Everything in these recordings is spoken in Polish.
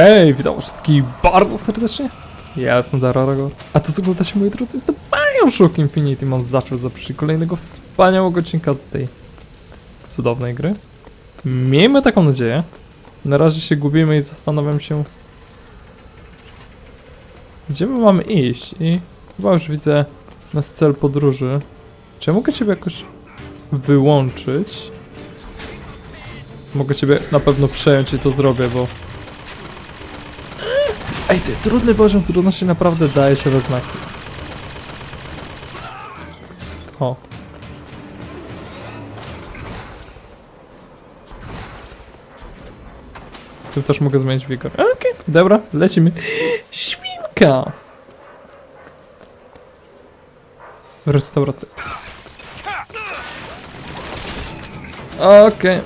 Hej, witam wszystkich bardzo serdecznie. Ja jestem Dararago. A to co oglądacie moi drodzy jest to Bioshock Infinity. Mam zaczął zaprosić kolejnego wspaniałego odcinka z tej cudownej gry. Miejmy taką nadzieję. Na razie się gubimy i zastanawiam się gdzie my mamy iść i chyba już widzę nasz cel podróży. Czy ja mogę ciebie jakoś wyłączyć? Mogę ciebie na pewno przejąć i to zrobię, bo Ej, ty, trudny poziom trudności naprawdę daje się we znaki. O. Tu też mogę zmienić wigor. Okej, dobra, lecimy. Świnka! Restauracja. Okej.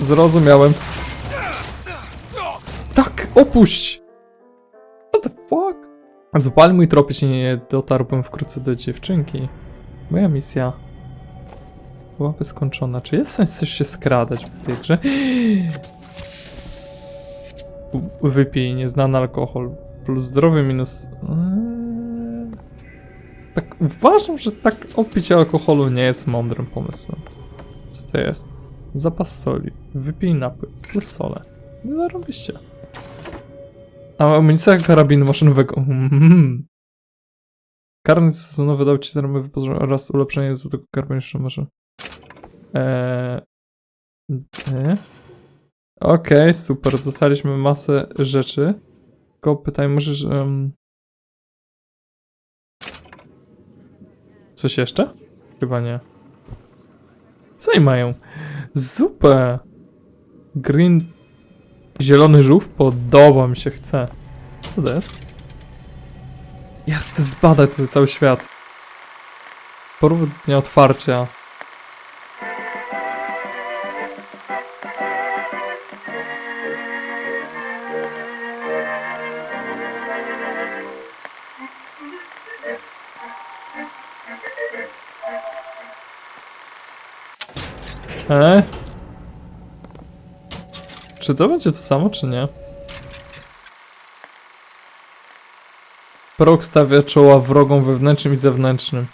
Zrozumiałem. Tak, opuść! Zapal mój trop, jeśli nie dotarłbym wkrótce do dziewczynki. Moja misja byłaby skończona. Czy jest sens coś się skradać w tej grze? Wypij nieznany alkohol. Plus zdrowy minus... Eee, Tak uważam, że tak opicie alkoholu nie jest mądrym pomysłem. Co to jest? Zapas soli. Wypij napój. Plus sole. No. A amunicja karabinu maszynowego. Mhm. Karny sezonowy dał ci darmowy wyposażenie oraz ulepszenie z tego jeszcze może. Eee. Okej, super. Dostaliśmy masę rzeczy. Tylko pytaj, możesz. Um... Coś jeszcze? Chyba nie. Co oni mają? Zupę! Green Zielony żółw? Podoba mi się, chce. Co to jest? Ja chcę zbadać tutaj cały świat. Porób dnia otwarcia. E? Czy to będzie to samo, czy nie? Prok stawia czoła wrogom wewnętrznym i zewnętrznym.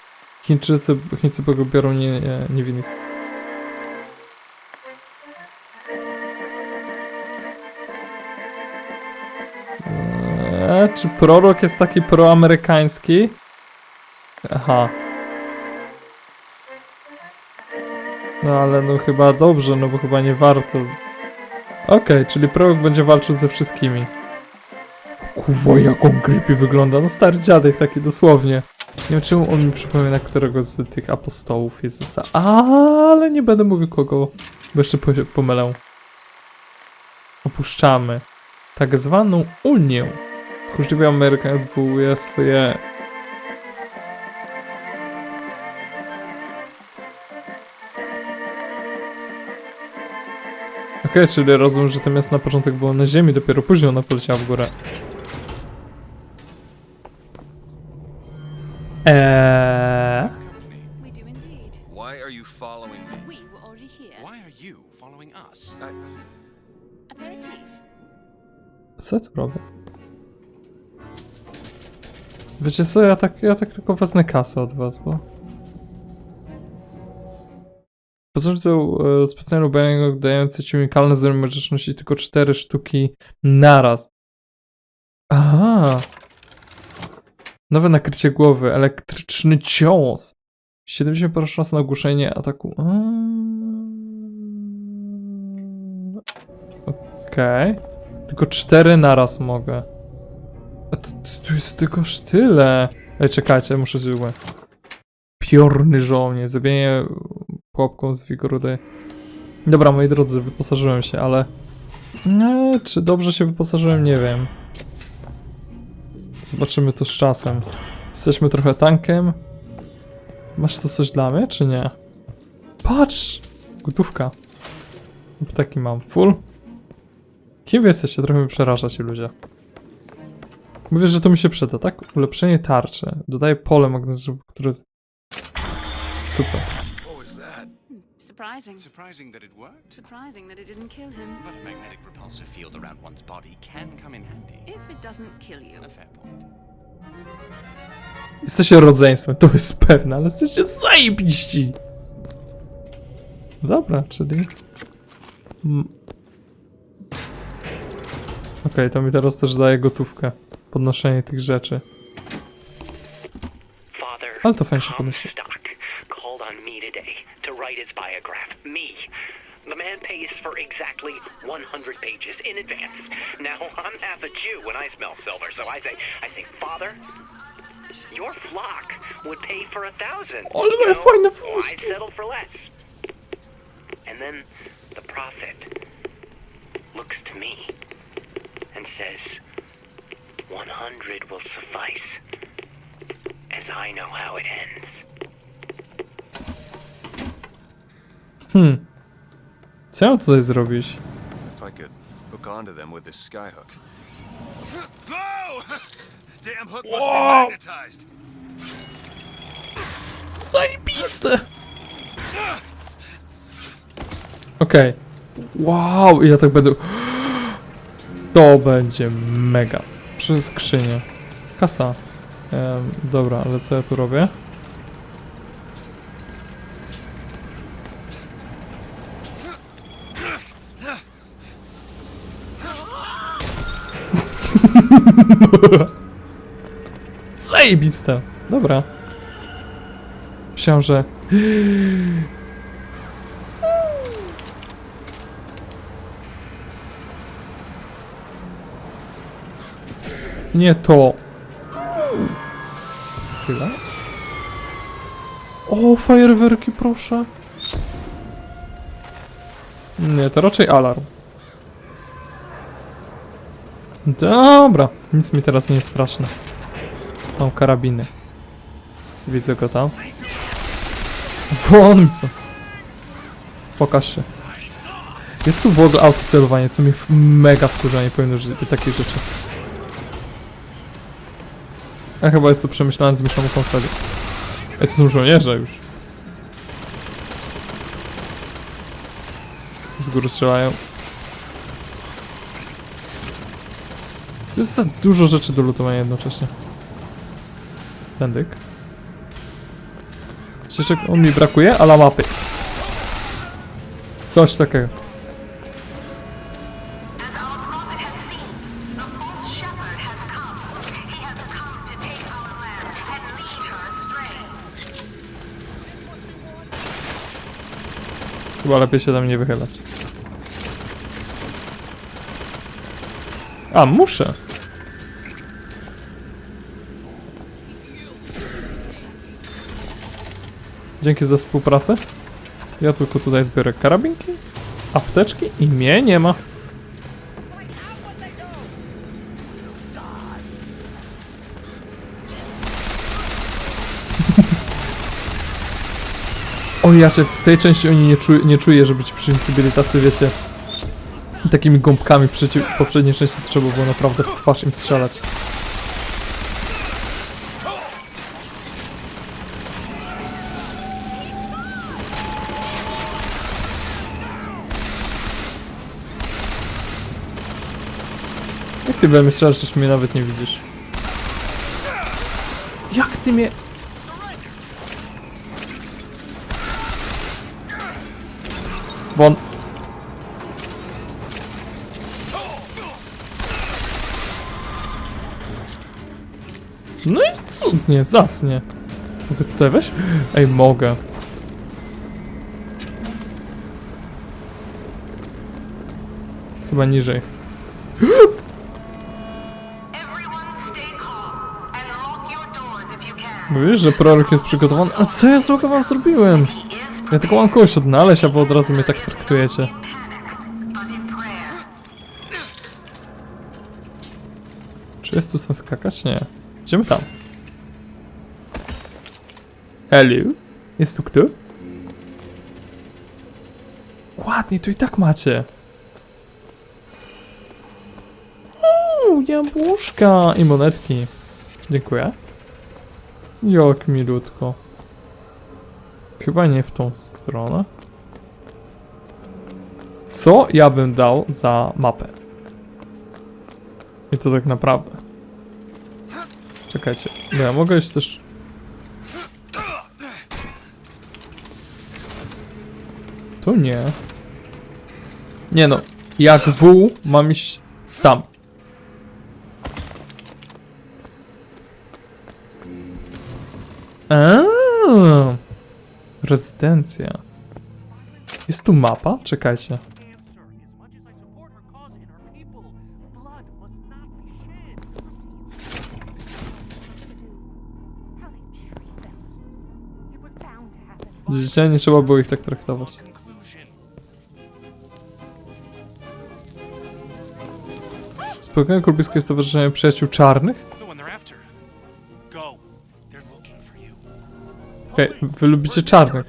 Chińczycy, Chińcy biorą nie, nie, niewinnych. Eee, czy prorok jest taki proamerykański? Aha. No ale no chyba dobrze, no bo chyba nie warto. Okej, czyli prorok będzie walczył ze wszystkimi. Kuwa, jak on creepy wygląda. No stary dziadek taki dosłownie. Nie wiem czemu on mi przypomina którego z tych apostołów Jezusa. Ale nie będę mówił kogo, bo jeszcze po- pomylę. Opuszczamy tak zwaną Unię. Tchórzliwy Ameryka odwołuje swoje Okej, czyli rozumiem, że to miasto na początek było na ziemi, dopiero później ona poleciała w górę. Eee... We do indeed. Why are you following me? We were already here. Why are you following us? I, Aperitif. Co tu robię? Wiecie co, ja tak, ja tak tylko wezmę kasę od was, bo... To e, specjalny ubranie dający ci unikalne nosić tylko 4 sztuki naraz. Aha! Nowe nakrycie głowy, elektryczny cios. 70% szans na ogłuszenie ataku. Okej. Tylko cztery naraz mogę. A to jest tylko tyle. Ej, czekajcie, muszę zwykłe. Piorny żołnierz, zabienie pułapką z wigoru daje. Dobra, moi drodzy, wyposażyłem się, ale... No, czy dobrze się wyposażyłem? Nie wiem. Zobaczymy to z czasem. Jesteśmy trochę tankiem. Masz tu coś dla mnie, czy nie? Patrz! Gotówka. Taki mam. Full? Kim wy jesteście? Trochę mnie przerażacie ludzie. Mówię, że to mi się przyda, tak? Ulepszenie tarczy. Dodaję pole magnetyczne, które... Super. Surprising. Surprising that it worked. Surprising that it didn't kill him. But a magnetic repulsive field around one's body can come in handy. If it doesn't kill you. A fair point. Jesteście rodzeństwem, to jest pewne, ale jesteście zajebiści. Dobra, czyli... Mm. Okej, to mi teraz też daje gotówkę. Podnoszenie tych rzeczy. Ale to fajnie się podnosi. Write his biograph. Me. The man pays for exactly 100 pages in advance. Now I'm half a Jew when I smell silver, so I say, I say, Father, your flock would pay for a thousand. Ale You know, fajne I'd settle for less. And then the prophet looks to me and says, 100 will suffice as I know how it ends. Hmm. Co ja mam tutaj zrobić? If I could hook onto them with this skyhook. Whoa! Damn hook must Whoa! be magnetized. Zajebiste! Okej. Wow, i ja tak będę... To będzie mega. Przez skrzynię. Kasa. Em, dobra, ale co ja tu robię? Zajebiste. Dobra. Myślałem. Nie to. Chwila. O, fajerwerki, proszę. Nie, to raczej alarm. Dobra, nic mi teraz nie jest straszne. Mam karabiny. Widzę go tam. Mi co. Pokaż się. Jest tu w ogóle autocelowanie, co mnie mega wkurza, nie powinno być takie rzeczy. A chyba jest to przemyślane z myślą o konsoli. Ej, to są żołnierze już. Z góry strzelają. Jest za dużo rzeczy do lutowania jednocześnie. Tędyk. Wiecie czego mi brakuje? Ala mapy. Coś takiego. Chyba lepiej się tam nie wychylać. A, muszę. Dzięki za współpracę. Ja tylko tutaj zbiorę karabinki, apteczki i mnie nie ma. O, ja się w tej części oni nie, czu, nie czuję, żeby ci byli tacy, wiecie, takimi gąbkami. W poprzedniej części trzeba było naprawdę w twarz im strzelać. Jak ty we mnie strzelasz, mnie nawet nie widzisz? Jak ty mnie... Won. No i cudnie, zacnie. Mogę tutaj wejść? Ej, mogę. Chyba niżej. Mówisz, że prorok jest przygotowany? A co ja złego wam zrobiłem? Ja tylko mam kogoś odnaleźć, a wy od razu mnie tak traktujecie. Czy jest tu sens skakać? Nie. Idziemy tam. Hello? Jest tu kto? Ładnie, tu i tak macie. Uuu, jabłuszka i monetki. Dziękuję. Jak milutko. Chyba nie w tą stronę. Co ja bym dał za mapę? I to tak naprawdę. Czekajcie, no ja mogę już też... Tu nie. Nie no, jak W mam iść tam. Eee, rezydencja. Jest tu mapa? Czekajcie. answer. As much as I support her cause and her people, blood must not be shed. How they treat them. It was bound to happen. Widzicie, nie trzeba było ich tak traktować. Spotkanie Kurbiskie Stowarzyszenie Przyjaciół Czarnych? Okej, wy lubicie czarnych.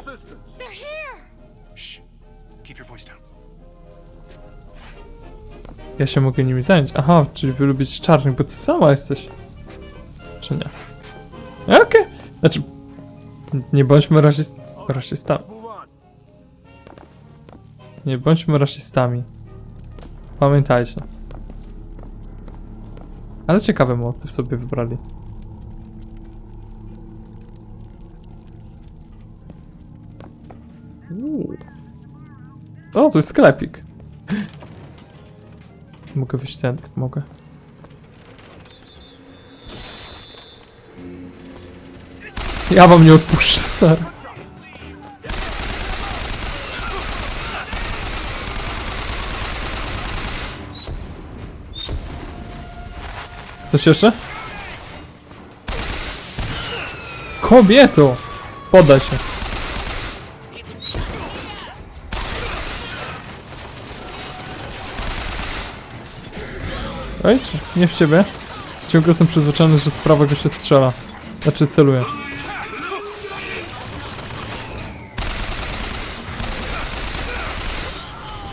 Ja się mogę nimi zająć. Aha, czyli wy lubicie czarnych, bo ty sama jesteś. Czy nie? Okej. Znaczy, nie bądźmy rasist... rasistami. Nie bądźmy rasistami. Pamiętajcie. Ale ciekawy motyw sobie wybrali. O, tu jest sklepik. Mogę wyjść tędy, mogę. Ja wam nie odpuszczę, ser. Coś jeszcze? Kobieto! Podaj się. Oj, nie w ciebie? Ciągle jestem przyzwyczajony, że z prawego się strzela. Znaczy celuje.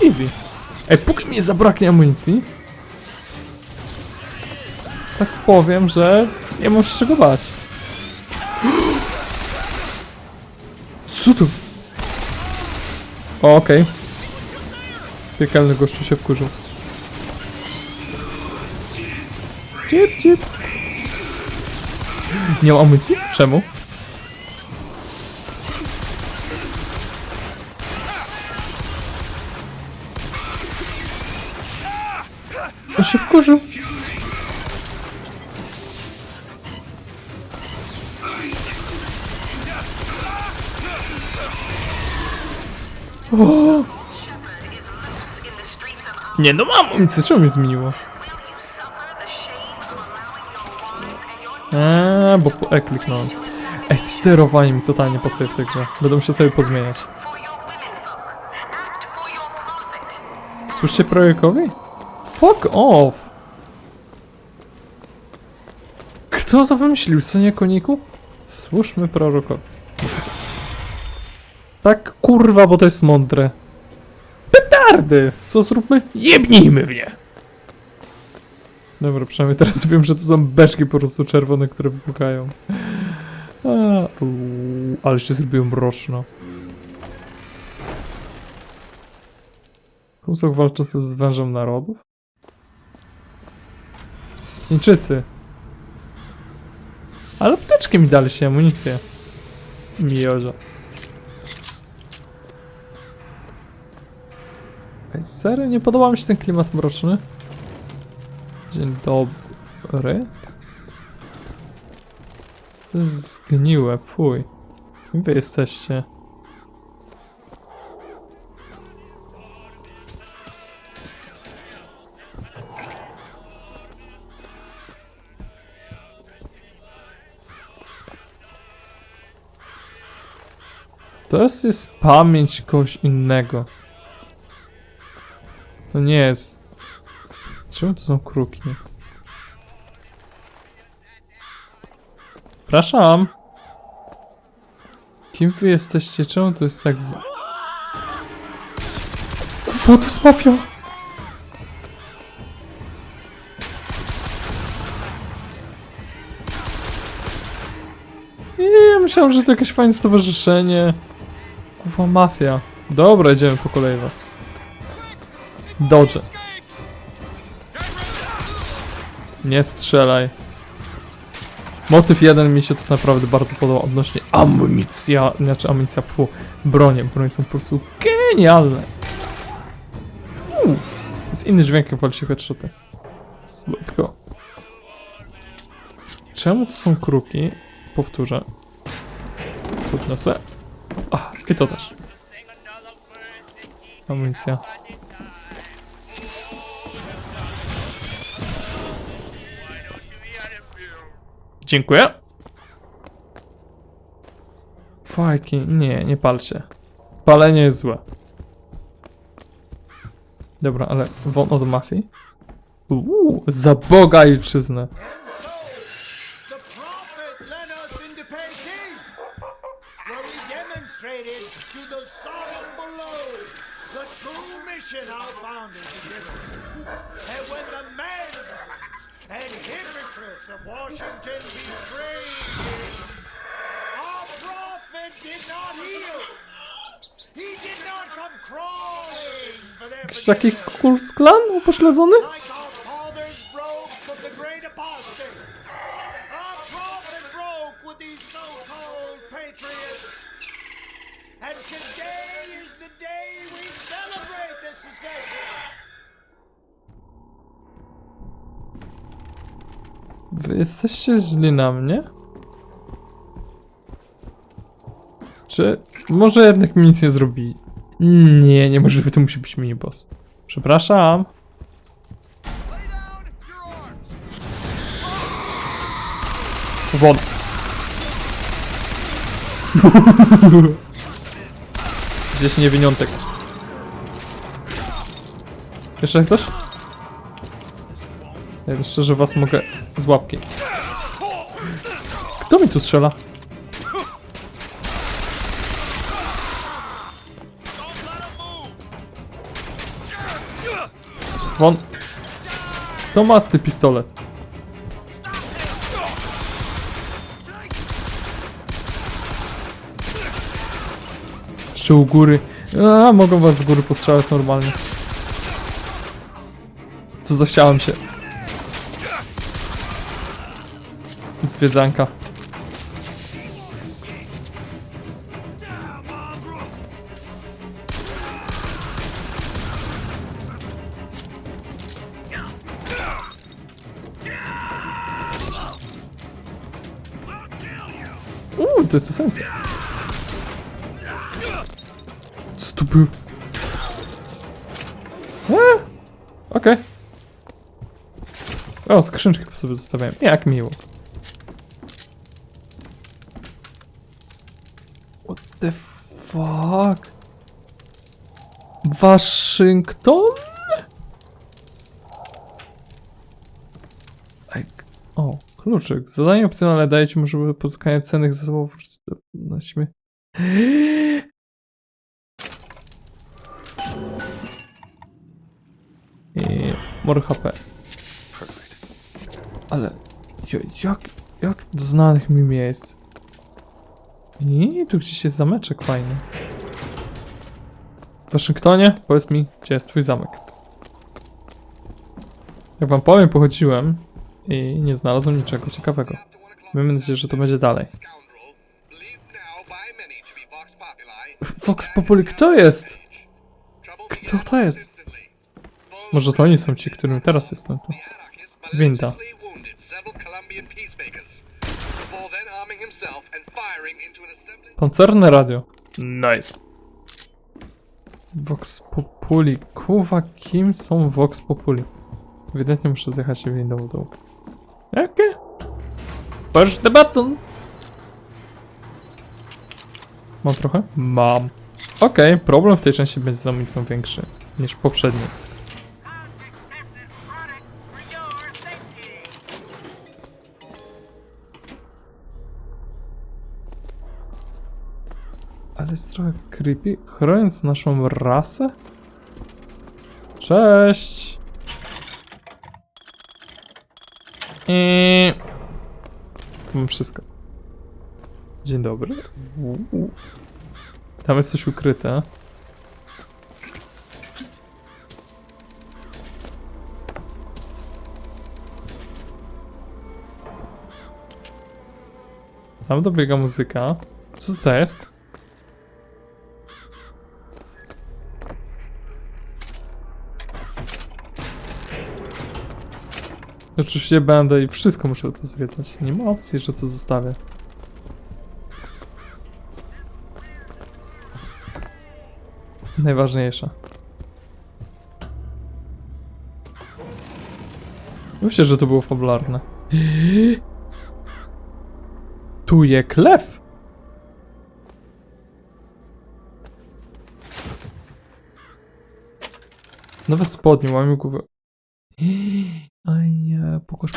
Easy. Ej, póki mi nie zabraknie amunicji, tak powiem, że nie mam się czego bać. Co tu? Okej. Piekielny gościu się wkurzył. Cip. Nie mam amunicji? Czemu? On się wkurzył. Our Nie no mam amunicję, czemu mnie zmieniło? Eee, bo po E kliknąłem. Ej, sterowanie mi totalnie pasuje w tej grze. Będę musiał sobie pozmieniać. Słyszcie projekowi? Fuck off! Kto to wymyślił, co nie koniku? Słuszmy prorokowi. Tak kurwa, bo to jest mądre. Petardy! Co zróbmy? Jebnijmy w nie! Dobra, przynajmniej teraz wiem, że to są beczki po prostu czerwone, które wybuchają. Ale się zrobiło mroczno. Kłusok walczący z wężem narodów? Chińczycy. Ale apteczki mi dali się, amunicję. Miozio. Ej, serio? Nie podoba mi się ten klimat mroczny? Dzień dobry. To jest zgniłe, fuj. Kim wy jesteście? To jest, jest pamięć kogoś innego. To nie jest... Czemu to są kruki? Przepraszam. Kim wy jesteście? Czemu to jest tak z... Co to jest mafia? Nie, myślałem, że to jakieś fajne stowarzyszenie. Kuwa mafia. Dobra, idziemy po kolei was. Dodge. Nie strzelaj. Motyw jeden mi się tu naprawdę bardzo podoba odnośnie amunicja, znaczy amunicja, pfu, bronie, bronie są po prostu genialne. Uuu, jest inny dźwięk jak się headshoty. Słodko. Czemu to są kruki? Powtórzę. Podniosę. A, i to też. Amunicja. Dziękuję. Fajki, nie, nie palcie. Palenie jest złe. Dobra, ale won od mafii? Uuu, za Boga demonstrated to the true mission our founders. And the hypocrites of Washington betrayed him, our prophet did not heal. He did not come crawling for their Jakiś taki. Kul's Klan upośledzony? Like our fathers broke from the great apostate. Our prophet broke with these so-called patriots. And today is the day we celebrate this secession. Wy jesteście źli na mnie? Czy może jednak mi nic nie zrobili? Nie, niemożliwe, to musi być miniboss. Przepraszam. Won. Gdzieś niewiniątek. Jeszcze ktoś? Ja szczerze was mogę z łapki. Kto mi tu strzela? Won. Kto ma ty pistolet? Jeszcze u góry. A, mogą was z góry postrzelać normalnie. Co zachciałem się. Zwiedzanka. Uuu, to jest esencja. Co to był? Eee, Okej. O, skrzynczki po sobie zostawiałem. Jak miło. What the fuck? Waszyngton? O, kluczyk. Zadanie opcjonalne daje ci możliwość pozyskania cennych zasobów na śmie... I more HP. Ale ja- jak, jak do znanych mi miejsc? I tu gdzieś jest zameczek fajny. Waszyngtonie, powiedz mi, gdzie jest twój zamek? Jak wam powiem, pochodziłem i nie znalazłem niczego ciekawego. Miejmy nadzieję, że to będzie dalej. Vox Populi, kto jest? Kto to jest? Może to oni są ci, którym teraz jestem tu. Winda. Koncerne radio. Nice. Vox Populi. Kuwa, kim są Vox Populi? Ewidentnie muszę zjechać windą w dół. Jakie? Push the button! Mam trochę? Mam. Okej, problem w tej części będzie z amunicją większy niż poprzedni. jest trochę creepy. Chroniąc naszą rasę? Cześć! I... Mam wszystko. Dzień dobry. Tam jest coś ukryte. Tam dobiega muzyka. Co to jest? Oczywiście będę i wszystko muszę pozwiedzać. Nie ma opcji, że co zostawię. Najważniejsze. Myślę, że to było fabularne. Tu je klew! Nowe spodnie, łamię głowę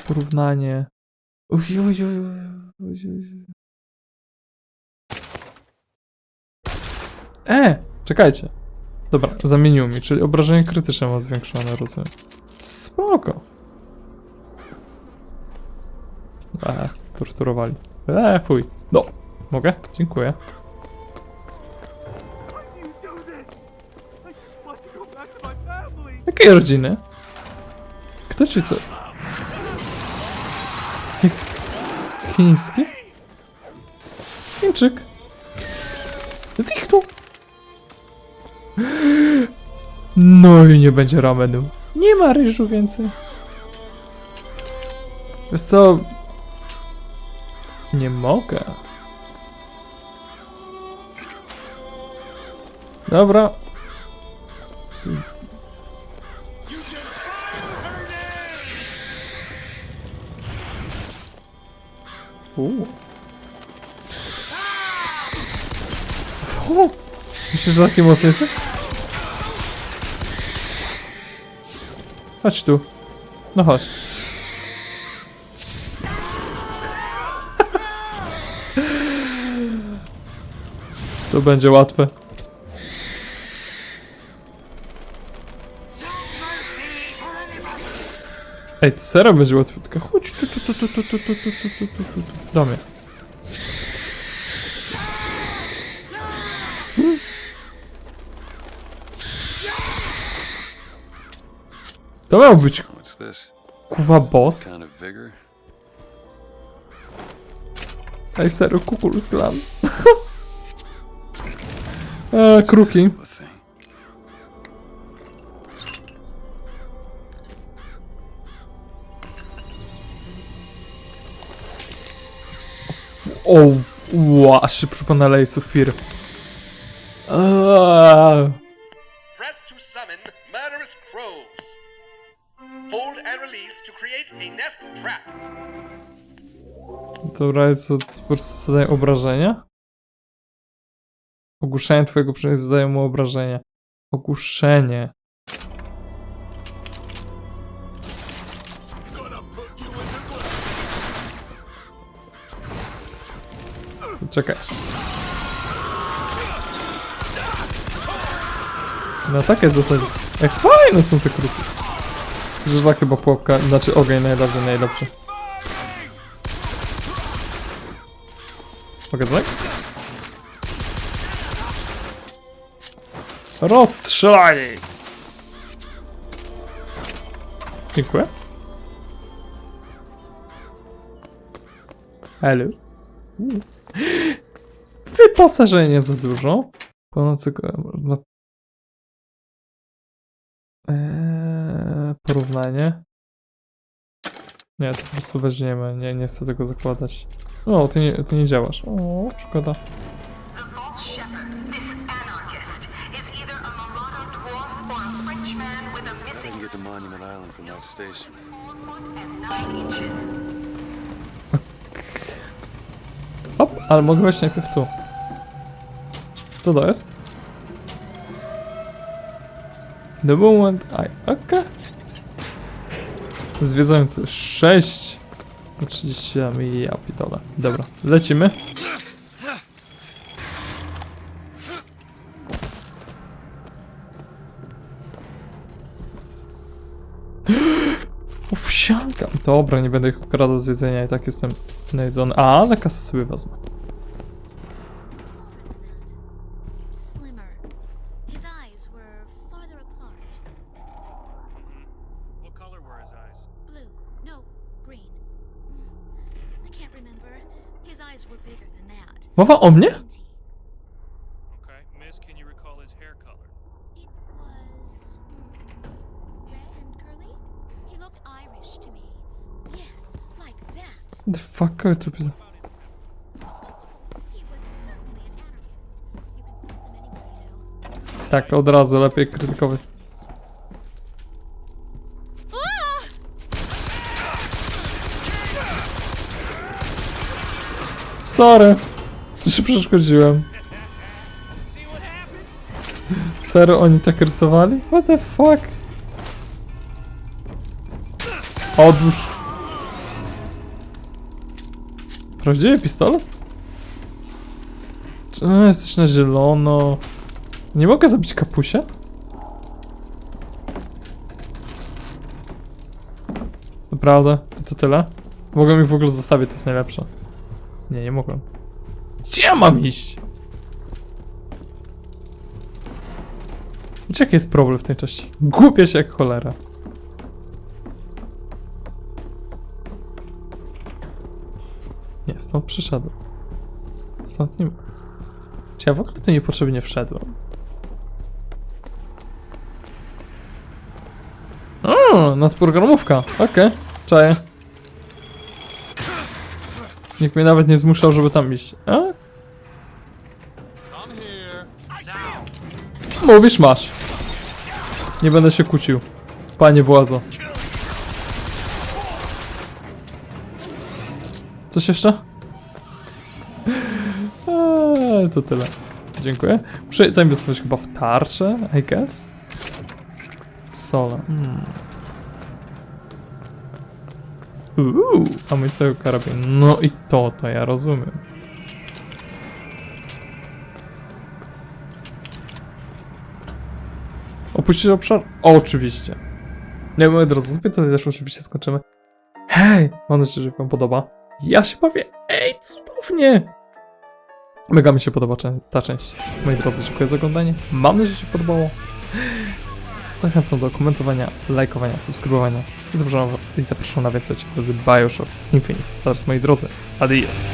porównanie. Uj, uj, uj, uj, uj. E! Czekajcie. Dobra, zamienił mi, czyli obrażenie krytyczne ma zwiększone, rozumiem. Spoko. Eee, torturowali. Eee, fuj. No, mogę? Dziękuję. Jakiej rodziny? Kto ci co? Chińs... Chiński? Chińczyk. Zniknął. No i nie będzie ramenu. Nie ma ryżu więcej. Wiesz co? Nie mogę. Dobra. Uuu. Myślisz, że taki mocny jesteś? Chodź tu. No chodź. To będzie łatwe. Ej, to serio będzie łatwe. Tylko chodź tu, tu, tu, tu, tu, tu, tu, tu, tu, tu, tu, tu, tu. Do mnie. Hmm. To miał być What's this? kuwa boss. Kind of vigor? Ej, serio, kukulus klan. eee, kruki. Thing. O, aż się of Fear. Eee. Press to summon murderous crows. Hold and release to create a nest trap. Dobra, jest to po prostu zadaje obrażenia? Ogłuszenie twojego przynajmniej zadaje mu obrażenia. Ogłuszenie. Czekaj. Na takie zasady. Jak fajne są te kruki. Że tak chyba pułapka, znaczy ogień najbardziej najlepszy. Pokazać? Rozstrzelanie! Dziękuję. Hello. Uuu. Wyposażenie za dużo. No. Eee, porównanie. Nie, to po prostu weźmiemy. Nie, nie chcę tego zakładać. No, ty nie, ty nie działasz. O, szkoda. Monument Island from that station. Four foot and nine inches. Hop, ale mogę wejść najpierw tu. Co to jest? The moment I... Okej. Zwiedzający 6 na 37 i ja pitole. Dobra, lecimy. Dobra, nie będę ich ukradał z jedzenia i tak jestem najedzony. A, ale kasę sobie wezmę. Slimmer. His eyes were farther apart. What color were his eyes? Blue. No, green. Mm, I can't remember. His eyes were bigger than that. Mowa o mnie? Squinty. Okay, Miss, can you recall his hair color? It was mm, red and curly. He looked Irish to me. Yes, like that. The fuck, to He was certainly an anarchist. You can spot them anywhere, you know. Tak, od razu lepiej krytykować. Sorry. Co się przeszkodziłem? Serio, oni tak rysowali? What the fuck? Odłóż. Prawdziwy pistolet? Czy no, jesteś na zielono? Nie mogę zabić kapusia? Naprawdę? To tyle? Mogę mi w ogóle zostawić, to jest najlepsze. Nie, nie mogłem. Gdzie ja mam iść? Wiecie, jaki jest problem w tej części? Głupie się jak cholera. Nie, stąd przyszedłem. Stąd nie ma. Czy ja w ogóle tu niepotrzebnie wszedłem? O, nadprogramówka. Okej, czaję. Nikt mnie nawet nie zmuszał, żeby tam iść. A? Mówisz, masz. Nie będę się kłócił. Panie władzo. Coś jeszcze? Eee, to tyle. Dziękuję. Muszę zainwestować chyba w tarczę, I guess. Sola. Hmm. Uuu, amunicja karabin. No i to, to ja rozumiem. Opuścić obszar? oczywiście. Nie, moi drodzy, sobie tutaj też oczywiście skończymy. Hej, mam nadzieję, że wam podoba. Ja się bawię, ej, cudownie! Mega mi się podoba ta część. Więc moi drodzy, dziękuję za oglądanie. Mam nadzieję, że się podobało. Zachęcam do komentowania, lajkowania, subskrybowania i zapraszam, i zapraszam na więcej z Bioshock Infinite. Teraz moi drodzy, adios!